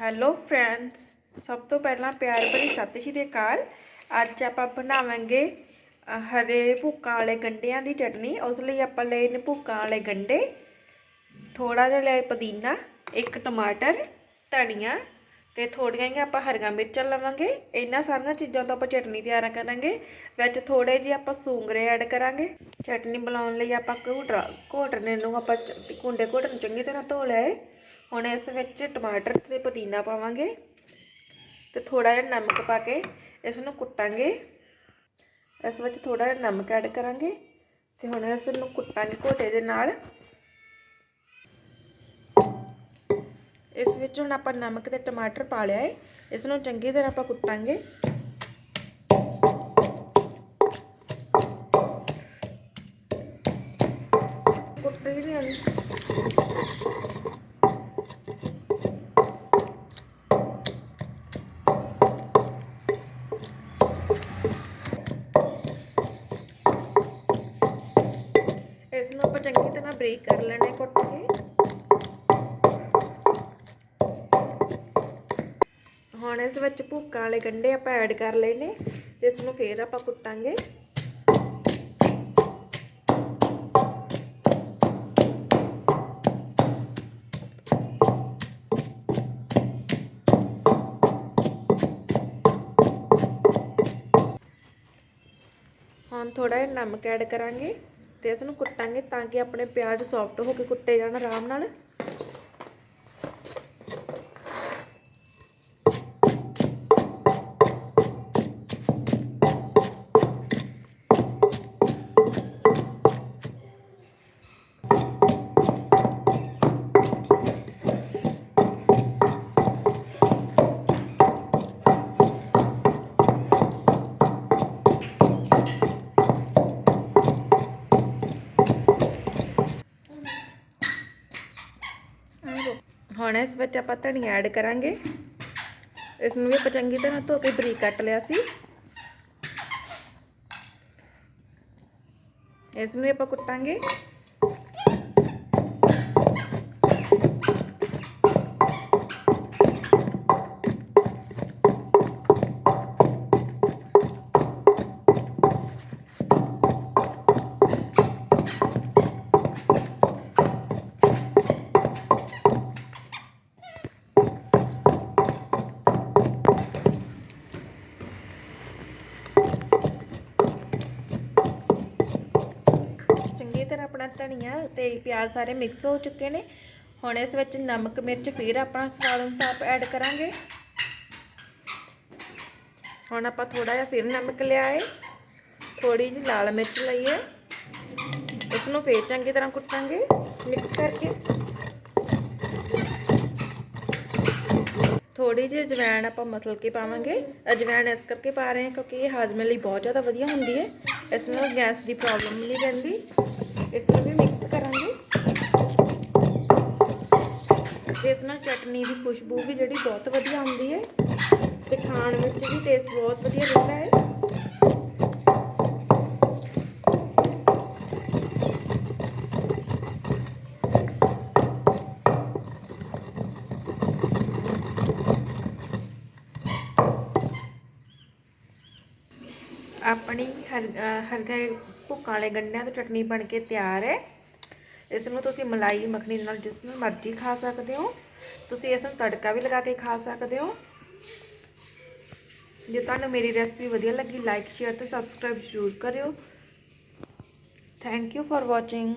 Hello friends ਸਭ ਤੋਂ ਪਹਿਲਾਂ ਪਿਆਰ ਭਰੀ ਸਤਿ ਸ਼੍ਰੀ ਅਕਾਲ। ਅੱਜ ਆਪਾਂ ਬਣਾਵਾਂਗੇ ਹਰੇ ਭੁੱਕਾਂ ਵਾਲੇ ਗੰਢਿਆਂ ਦੀ ਚਟਨੀ। ਉਸ ਲਈ ਆਪਾਂ ਲਏ ਨੇ ਭੁੱਕਾਂ ਵਾਲੇ ਗੰਢੇ। ਥੋੜਾ ਜਿਹਾ ਲਿਆ ਪੁਦੀਨਾ, ਇੱਕ ਟਮਾਟਰ, ਧਨੀਆ ਤੇ ਥੋੜੀਆਂ ਜਿਹੀਆਂ ਆਪਾਂ ਹਰੀਆਂ ਮਿਰਚਾਂ ਲਵਾਂਗੇ। ਇਹਨਾਂ ਸਾਰੀਆਂ ਚੀਜ਼ਾਂ ਤੋਂ ਆਪਾਂ ਚਟਨੀ ਤਿਆਰ ਕਰਾਂਗੇ। ਵਿੱਚ ਥੋੜੇ ਜਿਹੇ ਆਪਾਂ ਸੂੰਗਰੇ ਐਡ ਕਰਾਂਗੇ। ਚਟਨੀ ਬਣਾਉਣ ਲਈ ਆਪਾਂ ਘੋਟਰਾ ਘੋਟਨੇ ਨੂੰ ਆਪਾਂ ਚ- ਕੁੰਡੇ ਘੋਟਣ ਚੰਗੀ ਤਰ੍ਹਾਂ ਧੋ ਲਏ। ਹੁਣ ਇਸ ਵਿੱਚ ਟਮਾਟਰ ਤੇ ਪੁਦੀਨਾ ਪਾਵਾਂਗੇ ਤੇ ਥੋੜਾ ਜਿਹਾ ਨਮਕ ਪਾ ਕੇ ਇਸ ਨੂੰ ਕੁੱਟਾਂਗੇ। ਇਸ ਵਿੱਚ ਥੋੜਾ ਜਿਹਾ ਨਮਕ ਐਡ ਕਰਾਂਗੇ ਤੇ ਹੁਣ ਇਸ ਨੂੰ ਕੁੱਟਾਂਗੇ ਘੋਟੇ ਦੇ ਨਾਲ। ਇਸ ਵਿੱਚ ਹੁਣ ਆਪਾਂ ਨਮਕ ਤੇ ਟਮਾਟਰ ਪਾ ਲਿਆ ਹੈ ਇਸ ਨੂੰ ਚੰਗੀ ਤਰ੍ਹਾਂ ਆਪਾਂ ਕੁੱਟਾਂਗੇ। ਕੁੱਟ ਰਹੀ ਨਹੀਂ ਆਪਾਂ ਬ੍ਰੇਕ ਕਰ ਲੈਣਾ ਕੁੱਟ ਕੇ। ਹੁਣ ਇਸ ਵਿੱਚ ਭੁੱਕਾਂ ਵਾਲੇ ਗੰਢੇ ਆਪਾਂ ਐਡ ਕਰ ਲਏ ਨੇ ਤੇ ਇਸ ਨੂੰ ਫੇਰ ਆਪਾਂ ਕੁੱਟਾਂਗੇ। ਹੁਣ ਥੋੜਾ ਜਿਹਾ ਨਮਕ ਐਡ ਕਰਾਂਗੇ। ਤੇ ਇਸ ਨੂੰ ਕੁੱਟਾਂਗੇ ਤਾਂ ਕਿ ਆਪਣੇ ਪਿਆਜ਼ ਸੌਫਟ ਹੋ ਕੇ ਕੁੱਟੇ ਜਾਣ ਆਰਾਮ ਨਾਲ। ਹੁਣ ਇਸ ਵਿੱਚ ਆਪਾਂ ਧਨੀਆ ਐਡ ਕਰਾਂਗੇ। ਇਸ ਨੂੰ ਵੀ ਆਪਾਂ ਚੰਗੀ ਤਰ੍ਹਾਂ ਧੋ ਕੇ ਬਰੀਕ ਕੱਟ ਲਿਆ ਸੀ। ਇਸ ਨੂੰ ਵੀ ਆਪਾਂ ਕੁੱਟਾਂਗੇ। ਚੰਗੀ ਤਰ੍ਹਾਂ ਆਪਣਾ ਧਨੀਆ ਤੇ ਪਿਆਜ਼ ਸਾਰੇ ਮਿਕਸ ਹੋ ਚੁੱਕੇ ਨੇ। ਹੁਣ ਇਸ ਵਿੱਚ ਨਮਕ, ਮਿਰਚ ਫਿਰ ਆਪਣਾ ਸਵਾਦ ਅਨੁਸਾਰ ਐਡ ਕਰਾਂਗੇ। ਹੁਣ ਆਪਾਂ ਥੋੜਾ ਜਿਹਾ ਫਿਰ ਨਮਕ ਲਿਆਏ ਹੈ ਥੋੜੀ ਜਿਹੀ ਲਾਲ ਮਿਰਚ ਲਈ ਹੈ ਇਸ ਨੂੰ ਫੇਰ ਚੰਗੀ ਤਰ੍ਹਾਂ ਕੁੱਟਾਂਗੇ ਮਿਕਸ ਕਰਕੇ। ਥੋੜੀ ਜਿਹੀ ਅਜਵਾਇਣ ਆਪਾਂ ਮਸਲ ਕੇ ਪਾਵਾਂਗੇ। ਅਜਵਾਇਣ ਇਸ ਕਰਕੇ ਪਾ ਰਹੇ ਹਾਂ ਕਿਉਂਕਿ ਇਹ ਹਾਜ਼ਮੇ ਲਈ ਬਹੁਤ ਜ਼ਿਆਦਾ ਵਧੀਆ ਹੁੰਦੀ ਹੈ ਇਸ ਨਾਲ ਗੈਸ ਦੀ ਪ੍ਰੋਬਲਮ ਨਹੀਂ ਰਹਿੰਦੀ। ਇਸ ਨੂੰ ਵੀ ਮਿਕਸ ਕਰਾਂਗੇ। ਇਸ ਨਾਲ ਚਟਨੀ ਦੀ ਖੁਸ਼ਬੂ ਵੀ ਜਿਹੜੀ ਬਹੁਤ ਵਧੀਆ ਆਉਂਦੀ ਹੈ ਤੇ ਖਾਣ ਵਿੱਚ ਵੀ ਟੇਸਟ ਬਹੁਤ ਵਧੀਆ ਰਹਿੰਦਾ ਹੈ। ਆਪਣੀ ਹਰ ਹਰਗੇ ਭੁੱਕਾਂ ਵਾਲੇ ਗੰਢਿਆਂ ਦੀ ਚਟਨੀ ਬਣ ਕੇ ਤਿਆਰ ਹੈ। ਇਸ ਨੂੰ ਤੁਸੀਂ ਮਲਾਈ, ਮੱਖਣੀ ਨਾਲ ਜਿਸ ਨਾਲ ਮਰਜ਼ੀ ਖਾ ਸਕਦੇ ਹੋ। ਤੁਸੀਂ ਇਸ ਨੂੰ ਤੜਕਾ ਵੀ ਲਗਾ ਕੇ ਖਾ ਸਕਦੇ ਹੋ। ਜੇ ਤੁਹਾਨੂੰ ਮੇਰੀ ਰੈਸਪੀ ਵਧੀਆ ਲੱਗੀ ਲਾਈਕ ਸ਼ੇਅਰ ਤੇ ਸਬਸਕ੍ਰਾਈਬ ਜ਼ਰੂਰ ਕਰਿਓ। Thank you for watching